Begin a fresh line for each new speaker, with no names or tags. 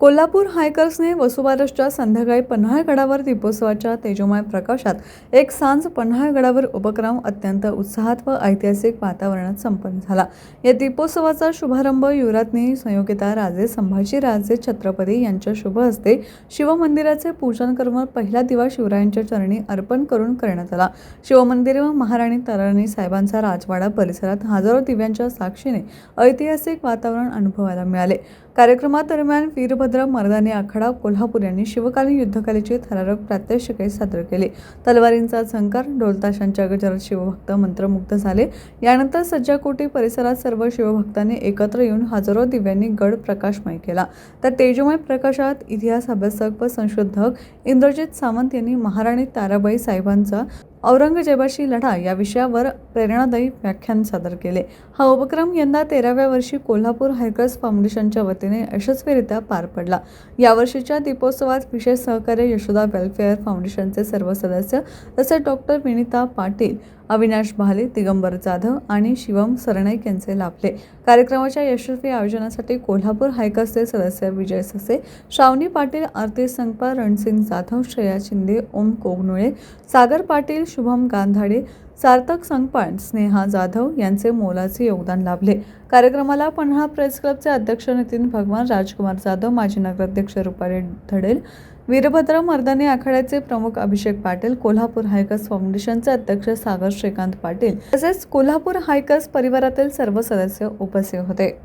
कोल्हापूर हायकर्सने वसुबारसच्या संध्याकाळी पन्हाळगडावर दीपोत्सवाच्या तेजोमय प्रकाशात एक सांज पन्हाळगडावर उपक्रम अत्यंत उत्साहात व ऐतिहासिक वातावरणात संपन्न झाला. या दीपोत्सवाचा शुभारंभ युवराज्ञी संयोगिता राजे संभाजीराजे छत्रपती यांच्या शुभ हस्ते शिवमंदिराचे पूजन करून पहिला दिवा शिवरायांच्या चरणी अर्पण करून करण्यात आला. शिवमंदिर व महाराणी तराणी साहेबांचा राजवाडा परिसरात हजारो दिव्यांच्या साक्षीने ऐतिहासिक वातावरण अनुभवायला मिळाले. कार्यक्रमादरम्यान वीरभद्र मर्दानी आखाडा कोल्हापूर यांनी शिवकालीन युद्धकलेचे थरारक प्रात्यक्षिके सादर केले. तलवारींचा झंकार ढोलताशांच्या गजरात शिवभक्त मंत्रमुग्ध झाले. यानंतर सज्जाकोटी परिसरात सर्व शिवभक्तांनी एकत्र येऊन हजारो दिव्यांनी गड प्रकाशमय केला. तर तेजोमय प्रकाशात इतिहास अभ्यासक व संशोधक इंद्रजित सावंत यांनी महाराणी ताराबाई साहेबांचा औरंगजेबाशी लढा या विषयावर प्रेरणादायी व्याख्यान सादर केले. हा उपक्रम यंदा तेराव्या वर्षी कोल्हापूर हायकर्स फाउंडेशनच्या वतीने यशस्वीरित्या पार पडला. यावर्षीच्या दीपोत्सवात विशेष सहकार्य यशोदा वेलफेअर फाउंडेशनचे सर्व सदस्य तसेच डॉक्टर विनिता पाटील अविनाश भाले दिगंबर जाधव आणि शिवम सरनाईक यांचे लाभले. कार्यक्रमाच्या यशस्वी आयोजनासाठी कोल्हापूर हायकर्सचे सदस्य विजय ससे श्रावणी पाटील आरती संगपा रणसिंग जाधव श्रेया शिंदे ओम कोगनुळे सागर पाटील शुभम गांधाडे सार्थक संकपाळ स्नेहा जाधव यांचे मोलाचे योगदान लाभले. कार्यक्रमाला पन्हाळा प्रेस क्लबचे अध्यक्ष नितीन भगवान राजकुमार जाधव माजी नगराध्यक्ष रुपाली धडेल वीरभद्र मर्दानी आखाड्याचे प्रमुख अभिषेक पाटील कोल्हापूर हायकर्स फाउंडेशनचे अध्यक्ष सागर श्रीकांत पाटील तसेच कोल्हापूर हायकर्स परिवारातील सर्व सदस्य उपस्थित होते.